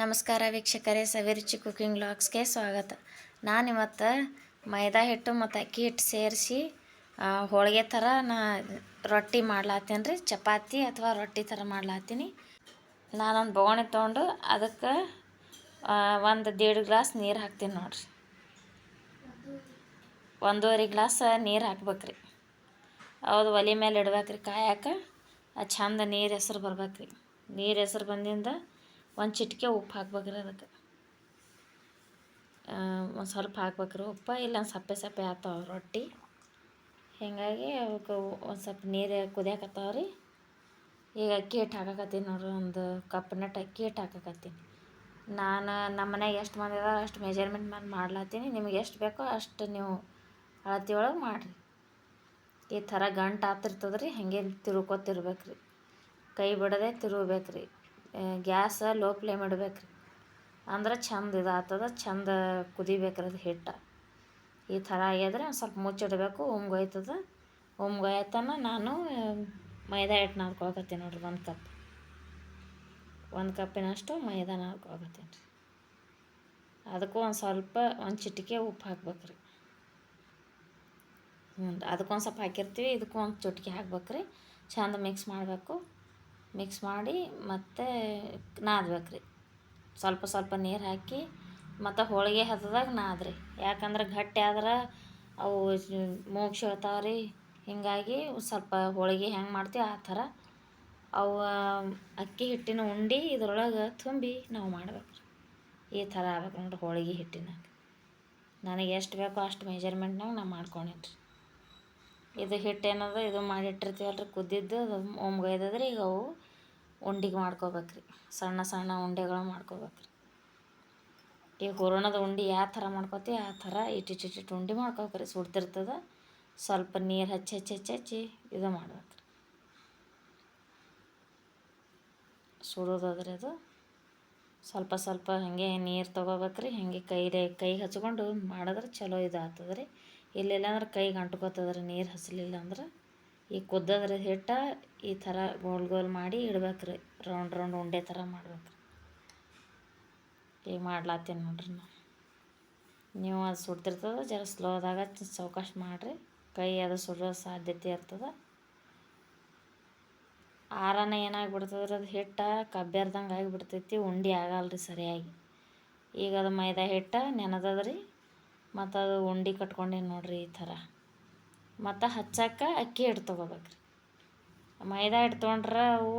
ನಮಸ್ಕಾರ ವೀಕ್ಷಕರೇ, ಸವಿರುಚಿ ಕುಕ್ಕಿಂಗ್ ಬ್ಲಾಗ್ಸ್ಗೆ ಸ್ವಾಗತ. ನಾನು ಇವತ್ತು ಮೈದಾ ಹಿಟ್ಟು ಮತ್ತು ಅಕ್ಕಿ ಹಿಟ್ಟು ಸೇರಿಸಿ ಹೋಳಿಗೆ ಥರ ನಾ ರೊಟ್ಟಿ ಮಾಡ್ಲಾತ್ತೀನಿ ರೀ ಚಪಾತಿ ಅಥವಾ ರೊಟ್ಟಿ ಥರ ಮಾಡ್ಲಾತ್ತೀನಿ. ನಾನೊಂದು ಬೋಗಣಿ ತೊಗೊಂಡು ಅದಕ್ಕೆ ಒಂದು ದೇಡ್ ಗ್ಲಾಸ್ ನೀರು ಹಾಕ್ತೀನಿ ನೋಡ್ರಿ. ಒಂದೂವರೆ ಗ್ಲಾಸ್ ನೀರು ಹಾಕ್ಬೇಕ್ರಿ. ಹೌದು, ಒಲೆ ಮೇಲೆ ಇಡ್ಬೇಕ್ರಿ ಕಾಯಕ್ಕೆ ಚಂದ ನೀರು ಹೆಸ್ರು ಬರ್ಬೇಕ್ರಿ. ನೀರು ಹೆಸ್ರು ಬಂದಿಂದ ಒಂದು ಚಿಟಿಕೆ ಉಪ್ಪು ಹಾಕ್ಬೇಕ್ರಿ ಅದಕ್ಕೆ. ಒಂದು ಸ್ವಲ್ಪ ಹಾಕ್ಬೇಕ್ರಿ ಉಪ್ಪು. ಇಲ್ಲ ಸಪ್ಪೆ ಸಪ್ಪೆ ಆಗ್ತಾವೆ ರೊಟ್ಟಿ. ಹೀಗಾಗಿ ಅವಕ್ಕೆ ಒಂದು ಸ್ವಲ್ಪ ನೀರು ಕುದಿಯಾಕತ್ತಾವ ರೀ ಈಗ ಅಕ್ಕಿ ಹಿಟ್ಟು ಹಾಕಕತ್ತೀನಿ ನೋಡ್ರಿ, ಒಂದು ಕಪ್ ಕಪ್ನಟ್ಟು ಅಕ್ಕಿ ಹಿಟ್ಟು ಹಾಕಕತ್ತೀನಿ. ನಾನು ನಮ್ಮ ಮನೆಗೆ ಎಷ್ಟು ಮಂದಿ ಅಷ್ಟು ಮೆಜರ್ಮೆಂಟ್ ಮಾಡಿ ಮಾಡ್ಲತ್ತೀನಿ. ನಿಮಗೆ ಎಷ್ಟು ಬೇಕೋ ಅಷ್ಟು ನೀವು ಅಳತಿ ಒಳಗೆ ಮಾಡಿರಿ. ಈ ಥರ ಗಂಟು ಆತಿರ್ತದೆ ರೀ ಹಾಗೆ ತಿರುಕೋತಿರ್ಬೇಕು ರೀ ಕೈ ಬಿಡದೆ ತಿರುಗ್ಬೇಕು ಗ್ಯಾಸ ಲೋ ಫ್ಲೇಮ್ ಇಡ್ಬೇಕು ಅಂದ್ರೆ ಚಂದ ಇದು ಆಗ್ತದ ಚಂದ ಕುದಿಬೇಕು ಅದು ಹಿಟ್ಟು. ಈ ಥರ ಆಗ್ಯದ್ರೆ ಒಂದು ಸ್ವಲ್ಪ ಮುಚ್ಚಿಡಬೇಕು, ಉಮ್ಗೊಯ್ತದ. ಉಮ್ಗೊಯ್ತನ ನಾನು ಮೈದಾ ಹಿಟ್ಟು ನಾದ್ಕೊಳಕತ್ತೀನಿ ನೋಡ್ರಿ, ಒಂದು ಕಪ್. ಒಂದು ಕಪ್ಪಿನಷ್ಟು ಮೈದಾ ನಾದ್ಕೊಳಕತ್ತೀನಿ ರೀ ಅದಕ್ಕೂ ಒಂದು ಸ್ವಲ್ಪ, ಒಂದು ಚಿಟಿಕೆ ಉಪ್ಪು ಹಾಕ್ಬೇಕು ರೀ ಹ್ಞೂ ಅದಕ್ಕೊಂದು ಸ್ವಲ್ಪ ಹಾಕಿರ್ತೀವಿ, ಇದಕ್ಕೂ ಒಂದು ಚುಟ್ಕಿ ಹಾಕ್ಬೇಕು ರೀ ಚಂದ ಮಿಕ್ಸ್ ಮಾಡಬೇಕು. ಮಿಕ್ಸ್ ಮಾಡಿ ಮತ್ತೆ ನಾದ್ಬೇಕು ರೀ ಸ್ವಲ್ಪ ಸ್ವಲ್ಪ ನೀರು ಹಾಕಿ ಮತ್ತು ಹೋಳಿಗೆ ಹತ್ತದಾಗ ನಾದ್ರಿ. ಯಾಕಂದ್ರೆ ಗಟ್ಟಿ ಆದ್ರೆ ಅವು ಮೋಕ್ಷ ಹೇಳ್ತಾವೆ ರೀ ಹೀಗಾಗಿ ಸ್ವಲ್ಪ ಹೋಳಿಗೆ ಹೆಂಗೆ ಮಾಡ್ತೀವಿ ಆ ಥರ ಅವು ಅಕ್ಕಿ ಹಿಟ್ಟಿನ ಉಂಡೆ ಇದ್ರೊಳಗೆ ತುಂಬಿ ನಾವು ಮಾಡ್ಬೇಕು ರೀ ಈ ಥರ ಆಗ್ಬೇಕು ನೋಡ್ರಿ ಹೋಳಿಗೆ ಹಿಟ್ಟಿನಾಗ. ನನಗೆ ಎಷ್ಟು ಬೇಕೋ ಅಷ್ಟು ಮೆಜರ್ಮೆಂಟ್ನಾಗ ನಾನು ಮಾಡ್ಕೊಂಡೇನಿ ರೀ ಇದು ಹಿಟ್ಟು ಏನದ ಇದು ಮಾಡಿಟ್ಟಿರ್ತೀವಲ್ಲ ರೀ ಕುದ್ದಿದ್ದು ಅದು ಒಮ್ಗೈದದ್ರಿ, ಈಗ ಅವು ಉಂಡಿಗೆ ರೀ ಸಣ್ಣ ಸಣ್ಣ ಉಂಡೆಗಳು ರೀ ಈಗ ಹೂರಣದ ಉಂಡೆ ಯಾವ ಥರ ಮಾಡ್ಕೋತೀವಿ ಆ ಥರ ಇಟ್ಟಿಟ್ಟಿಟ್ಟು ಉಂಡೆ ಮಾಡ್ಕೋಬೇಕ್ರಿ. ಸುಡ್ತಿರ್ತದ, ಸ್ವಲ್ಪ ನೀರು ಹಚ್ಚಿ ಹಚ್ಚಿ ಹಚ್ಚಿ ಹಚ್ಚಿ ಇದು ಮಾಡ್ಬೇಕ್ರಿ. ಸುಡೋದಾದ್ರೆ ಅದು. ಸ್ವಲ್ಪ ಸ್ವಲ್ಪ ಹಾಗೆ ನೀರು ತೊಗೋಬೇಕ್ರಿ. ಹಾಗೆ ಕೈ ಕೈ ಹಚ್ಕೊಂಡು ಮಾಡಿದ್ರೆ ಚಲೋ ಇದು ಆಗ್ತದೆ ರೀ ಇಲ್ಲಿಲ್ಲ ಅಂದ್ರೆ ಕೈಗೆ ಅಂಟ್ಕೋತದ ರೀ ನೀರು ಹಸಲಿಲ್ಲ ಅಂದ್ರೆ ಈ ಕುದ್ದದ್ರ ಹಿಟ್ಟು ಈ ಥರ ಗೋಲ್ ಗೋಲ್ ಮಾಡಿ ಇಡ್ಬೇಕ್ರಿ, ರೌಂಡ್ ರೌಂಡ್ ಉಂಡೆ ಥರ ಮಾಡ್ಬೇಕು ಈಗ ಮಾಡ್ಲಾತ್ತೀನಿ ನೋಡ್ರಿ ನಾವು. ನೀವು ಅದು ಸುಡ್ತಿರ್ತದೆ, ಜರ ಸ್ಲೋದಾಗ ಚೌಕಾಶ್ ಮಾಡಿರಿ. ಕೈ ಅದು ಸುಡೋ ಸಾಧ್ಯತೆ ಇರ್ತದೆ. ಆರನ ಏನಾಗ್ಬಿಡ್ತದ್ರಿ, ಅದು ಹಿಟ್ಟು ಕಬ್ಬಿರ್ದಂಗೆ ಆಗಿಬಿಡ್ತೈತಿ, ಉಂಡೆ ರೀ ಸರಿಯಾಗಿ. ಈಗ ಅದು ಮೈದಾ ಹಿಟ್ಟು ನೆನೆದದ್ರಿ ಮತ್ತು ಅದು ಉಂಡೆ ಕಟ್ಕೊಂಡೇನಿ ನೋಡಿರಿ ಈ ಥರ. ಮತ್ತು ಹಚ್ಚಕ್ಕೆ ಅಕ್ಕಿ ಹಿಟ್ಟು ತೊಗೋಬೇಕ್ರಿ. ಮೈದಾ ಹಿಟ್ಟು ತೊಗೊಂಡ್ರೆ ಅವು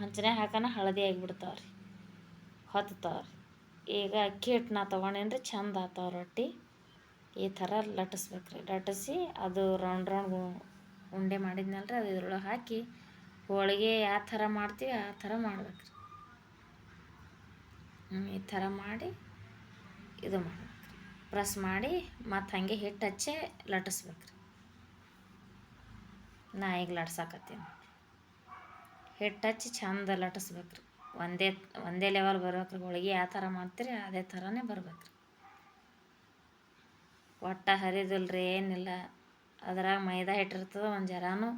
ಹಂಚನೆ ಹಾಕನ ಹಳದಿ ಆಗಿಬಿಡ್ತಾವೆ ರೀ ಹೊತ್ತಾವೆ ರೀ ಈಗ ಅಕ್ಕಿ ಹಿಟ್ಟು ನಾ ತೊಗೊಂಡೇನಿ ರೀ ಚಂದ ಆತಾವ ರೊಟ್ಟಿ. ಈ ಥರ ಲಟ್ಟಿಸ್ಬೇಕು ರೀ ಲಟ್ಟಿಸಿ ಅದು ರೌಂಡ್ ರೌಂಡ್ ಉಂಡೆ ಮಾಡಿದ್ನಲ್ರಿ ಅದು ಇದ್ರೊಳಗೆ ಹಾಕಿ ಹೋಳಿಗೆ ಯಾವ ಥರ ಮಾಡ್ತೀವಿ, ಆ ಥರ ಮಾಡ್ಬೇಕು ರೀ ಈ ಥರ ಮಾಡಿ ಇದು ಮಾಡ್ಬೇಕ್ರಿ. ಪ್ರೆಸ್ ಮಾಡಿ, ಮತ್ತು ಹಾಗೆ ಹಿಟ್ಟು ಹಚ್ಚಿ ಲಟ್ಟಿಸ್ಬೇಕ್ರಿ. ನಾ ಈಗ ಲಟ್ಸಾಕತ್ತೀನಿ. ಹಿಟ್ಟು ಹಚ್ಚಿ ಚಂದ ಲಟ್ಟಿಸ್ಬೇಕ್ರಿ. ಒಂದೇ ಒಂದೇ ಲೆವೆಲ್ ರೀ ಹೋಳಿಗೆ ಯಾವ ಥರ ಮಾಡ್ತೀರಿ, ಅದೇ ಥರನೇ ಬರ್ಬೇಕು ರೀ ಒಟ್ಟು ಹರಿದಿಲ್ಲ ರೀ ಏನಿಲ್ಲ. ಅದ್ರಾಗ ಮೈದಾ ಹಿಟ್ಟಿರ್ತದೆ ಒಂದು ಜರಾನು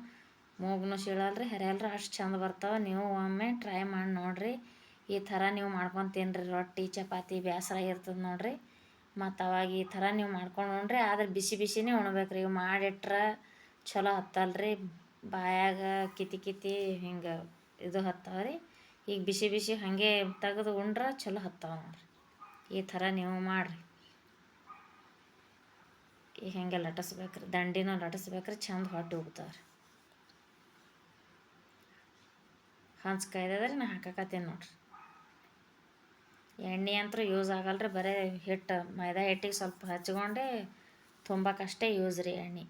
ಮೂಗ್ನು ರೀ ಹರಿಯಲ್ರಿ, ಅಷ್ಟು ಚಂದ ಬರ್ತಾವೆ. ನೀವು ಒಮ್ಮೆ ಟ್ರೈ ಮಾಡಿ ನೋಡಿರಿ. ಈ ಥರ ನೀವು ಮಾಡ್ಕೊಂಡು ತಿನ್ನಿರಿ ರೊಟ್ಟಿ, ಚಪಾತಿ ಬೇಸರ ಇರ್ತದೆ ನೋಡಿರಿ. ಮತ್ತು ಅವಾಗ ಈ ಥರ ನೀವು ಮಾಡ್ಕೊಂಡು ಉಣ್ರಿ ಆದ್ರೆ ಬಿಸಿ ಬಿಸಿನೇ ಉಣ್ಬೇಕ್ರಿ. ಇವು ಮಾಡಿಟ್ರೆ ಚಲೋ ಹತ್ತಲ್ರಿ. ಬಾಯಾಗ ಕಿತಿ ಕಿತಿ ಹಿಂಗೆ ಇದು ಹತ್ತಾವ ಈಗ ಬಿಸಿ ಬಿಸಿ ಹಾಗೆ ತೆಗೆದು ಉಂಡ್ರೆ ಚಲೋ ಹತ್ತವ ನೋಡ್ರಿ. ಈ ಥರ ನೀವು ಮಾಡಿರಿ. ಈ ಹೆಂಗೆ ಲಟಿಸ್ಬೇಕ್ರಿ. ದಂಡಿನ ಲಟಿಸ್ಬೇಕ್ರಿ. ಚಂದ ಹೊಟ್ಟೆ ಹೋಗ್ತಾವ್ರಿ ಹಂಚ್ ಕಾಯ್ದದ್ರಿ ನಾ ಹಾಕಕತ್ತೀನಿ ನೋಡ್ರಿ. ಎಣ್ಣೆ ಅಂತೂ ಯೂಸ್ ಆಗಲ್ರಿ, ಬರೀ ಹಿಟ್ಟು, ಮೈದಾ ಹಿಟ್ಟಿಗೆ ಸ್ವಲ್ಪ ಹಚ್ಕೊಂಡೆ ತುಂಬಕ್ಕಷ್ಟೇ ಯೂಸ್ ರೀ ಎಣ್ಣೆ.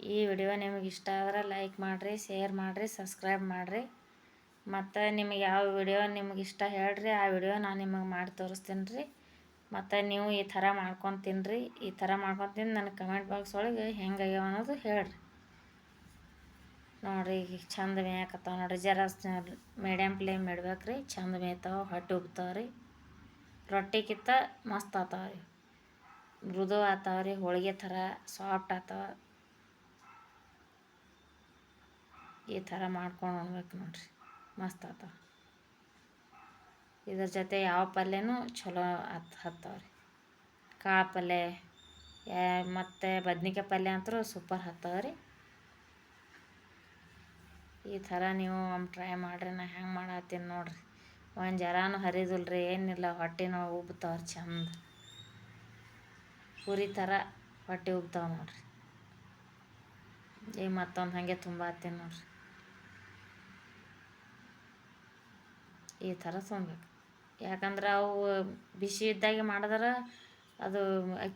ಈ ವಿಡಿಯೋ ನಿಮಗೆ ಇಷ್ಟ ಆದ್ರೆ ಲೈಕ್ ಮಾಡಿರಿ ಶೇರ್ ಮಾಡಿರಿ ಸಬ್ಸ್ಕ್ರೈಬ್ ಮಾಡಿರಿ. ಮತ್ತು ನಿಮಗೆ ಯಾವ ವಿಡಿಯೋ ನಿಮಗೆ ಇಷ್ಟ ಹೇಳ್ರಿ, ಆ ವಿಡಿಯೋ ನಾನು ನಿಮಗೆ ಮಾಡಿ ತೋರಿಸ್ತೀನಿ ರೀ ಮತ್ತು ನೀವು ಈ ಥರ ಮಾಡ್ಕೊಂಡು ತಿನ್ನಿರಿ ಈ ಥರ ಮಾಡ್ಕೊಂಡು ತಿಂದು ನನಗೆ ಕಮೆಂಟ್ ಬಾಕ್ಸ್ ಒಳಗೆ ಹೆಂಗಾಗ್ಯಾವ ಅನ್ನೋದು ಹೇಳ್ರಿ. ನೋಡಿರಿ ಈಗ ಚಂದ ಮೇಯಕತ್ತಾವ ನೋಡಿರಿ ಜರ ಮೀಡಿಯಮ್ ಫ್ಲೇಮ್ ಇಡ್ಬೇಕು ರೀ ಚಂದ ಮೇಯ್ತಾವ ಹೊಟ್ಟೆ ಉಬ್ತಾವ ರೀ ರೊಟ್ಟಿಗಿಂತ ಮಸ್ತ್ ಆತಾವ ರೀ ಮೃದು ಆತಾವ ರೀ ಹೋಳಿಗೆ ಥರ ಸಾಫ್ಟ್ ಆತಾವ. ಈ ಥರ ಮಾಡ್ಕೊಂಡು ಉಣ್ಬೇಕು ನೋಡಿರಿ. ಮಸ್ತ್ ಆತಾವ. ಇದ್ರ ಜೊತೆ ಯಾವ ಪಲ್ಯನೂ ಚಲೋ ಹತ್ ರೀ ಕಾಳು ಪಲ್ಯ ಮತ್ತು ಬದ್ನಿಕಾಯಿ ಪಲ್ಯ ಅಂತೂ ಸೂಪರ್ ಹತ್ತವ್ರಿ. ಈ ಥರ ನೀವು ಒಮ್ಮೆ ಟ್ರೈ ಮಾಡಿರಿ, ನಾ ಹೆಂಗೆ ಮಾಡತ್ತೀನಿ ನೋಡಿರಿ. ಒಂದು ಜರಾನು ರೀ ಏನಿಲ್ಲ ಹೊಟ್ಟೆನೊಳಗೆ ಉಬ್ತಾವ್ರಿ ಚಂದ. ಪೂರಿ ಥರ ಹೊಟ್ಟೆ ಉಬ್ತಾವೆ ನೋಡಿರಿ. ಈಗ ಮತ್ತೊಂದು ಹಾಗೆ ತುಂಬ ಹತ್ತೀನಿ ನೋಡಿರಿ. ಈ ಥರ ತೊಗೊಬೇಕು ಯಾಕಂದ್ರೆ ಅವು ಬಿಸಿ ಇದ್ದಾಗೆ ಮಾಡಿದ್ರೆ ಅದು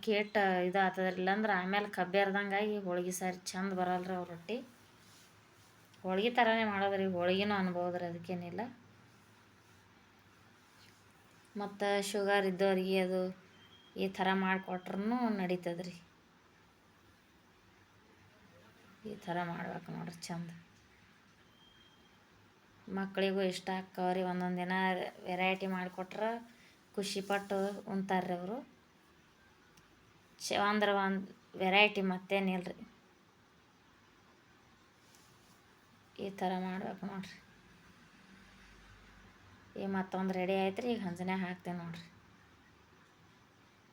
ಹಿಟ್ಟು ಇದು ಆಗ್ತದ್ರಿ ಇಲ್ಲಾಂದ್ರೆ ಆಮೇಲೆ ಕಬ್ಬಿರ್ದಂಗಾಗಿ ಹೋಳ್ಗೆ ಸಾರಿ ಚಂದ ಬರಲ್ರಿ ಅವು ರೊಟ್ಟಿ. ಹೋಳ್ಗೆ ಥರನೇ ಮಾಡೋದ್ರಿ, ಹೋಳ್ಗೆನೂ ಅನ್ಬೋದು ಅದಕ್ಕೇನಿಲ್ಲ. ಮತ್ತು ಶುಗರ್ ಇದ್ದವ್ರಿಗೆ ಅದು ಈ ಥರ ಮಾಡಿಕೊಟ್ರೂ ನಡೀತದ್ರಿ. ಈ ಥರ ಮಾಡ್ಬೇಕು ನೋಡ್ರಿ ಚಂದ. ಮಕ್ಕಳಿಗೂ ಇಷ್ಟ ಆಕ್ಕವ್ರಿ, ಒಂದೊಂದು ದಿನ ವೆರೈಟಿ ಮಾಡಿಕೊಟ್ರೆ ಖುಷಿಪಟ್ಟು ಉಣ್ತಾರ್ರಿ ಅವರು. ಚ ಅಂದ್ರೆ ಒಂದು ವೆರೈಟಿ ಮತ್ತೇನಿಲ್ಲ ರೀ ಈ ಥರ ಮಾಡ್ಬೇಕು ನೋಡ್ರಿ. ಈ ಮತ್ತೊಂದು ರೆಡಿ ಆಯ್ತು ರೀ ಈಗ ಹಂಚನೆ ಹಾಕ್ತೀನಿ ನೋಡ್ರಿ.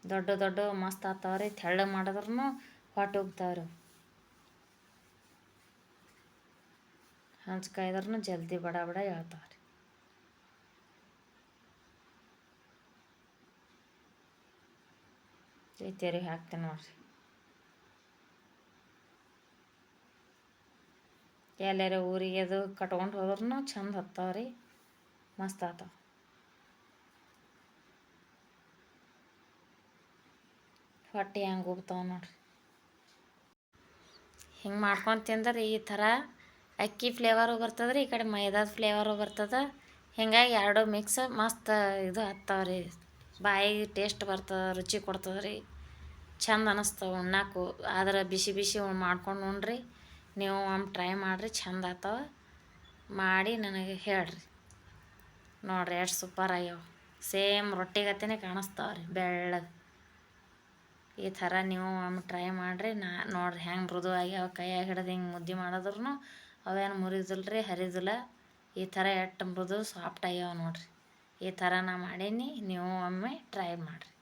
ದೊಡ್ಡ ದೊಡ್ಡ ಮಸ್ತ್ ಆಗ್ತಾವ್ರಿ ತೆಳ್ಳ ಮಾಡಿದ್ರೂ ಹೊಟ್ಟೆ ಉಗ್ತಾವ್ರಿ. ಹಂಚ್ಕಾಯ್ದ್ರೂ ಹಂಚ್ ಕಾಯ್ದ್ರೂ ಜಲ್ದಿ ಬಡ ಬಡ ಹೇಳ್ತಾವ್ರಿ. ಈ ತೆರಿಗೆ ಹಾಕ್ತೀನಿ ನೋಡ್ರಿ. ಎಲ್ಲಾರ ಊರಿಗೆ ಅದು ಕಟ್ಕೊಂಡು ಹೋದ್ರೂ ಚಂದ ರೀ ಮಸ್ತ್ ಆತಾವ ಹೊಟ್ಟೆ ಹೆಂಗೆ ಉಬ್ತಾವ ನೋಡ್ರಿ. ಹಿಂಗೆ ಮಾಡ್ಕೊಂಡು ತಿಂದ್ರೆ ಈ ಥರ ಅಕ್ಕಿ ಫ್ಲೇವರು ಬರ್ತದೆ ಈ ಕಡೆ ಮೈದಾದ ಫ್ಲೇವರು ಬರ್ತದೆ. ಹಿಂಗಾಗಿ ಎರಡು ಮಿಕ್ಸ್ ಮಸ್ತ್ ಇದು ಹತ್ತಾವ್ರಿ. ಬಾಯಿಗೆ ಟೇಸ್ಟ್ ಬರ್ತದೆ ರುಚಿ ಕೊಡ್ತದೆ ರೀ ಚಂದ ಅನ್ನಿಸ್ತವೆ ಉಣ್ಣಾಕು. ಆದ್ರೆ ಬಿಸಿ ಬಿಸಿ ಮಾಡ್ಕೊಂಡು ಉಣ್ರಿ. ನೀವು ಒಮ್ಮೆ ಟ್ರೈ ಮಾಡಿರಿ, ಚಂದ ಆತಾವ. ಮಾಡಿ ನನಗೆ ಹೇಳ್ರಿ. ನೋಡ್ರಿ, ಎಷ್ಟು ಸೂಪರ್ ಆಗ್ಯಾವ. ಸೇಮ್ ರೊಟ್ಟಿಗತ್ತೆನೆ ಕಾಣಿಸ್ತಾವೆ ರೀ, ಬೆಳ್ಳಗೆ. ಈ ಥರ ನೀವು ಒಮ್ಮೆ ಟ್ರೈ ಮಾಡಿರಿ, ನಾ ನೋಡ್ರಿ ಹೆಂಗೆ ಮೃದು ಆಗ್ಯಾವ, ಕೈಯಾಗ ಹಿಡ್ದು ಹಿಂಗೆ ಮುದ್ದೆ ಮಾಡಿದ್ರು ಅವೇನು ಮುರಿದಿಲ್ಲ ರೀ ಹರಿದಿಲ್ಲ. ಈ ಥರ ಎಟ್ಟು ಮೃದು ಸಾಫ್ಟ್ ಆಗ್ಯಾವ ನೋಡ್ರಿ. ಈ ಥರ ನಾ ಮಾಡೀನಿ, ನೀವು ಒಮ್ಮೆ ಟ್ರೈ ಮಾಡಿರಿ.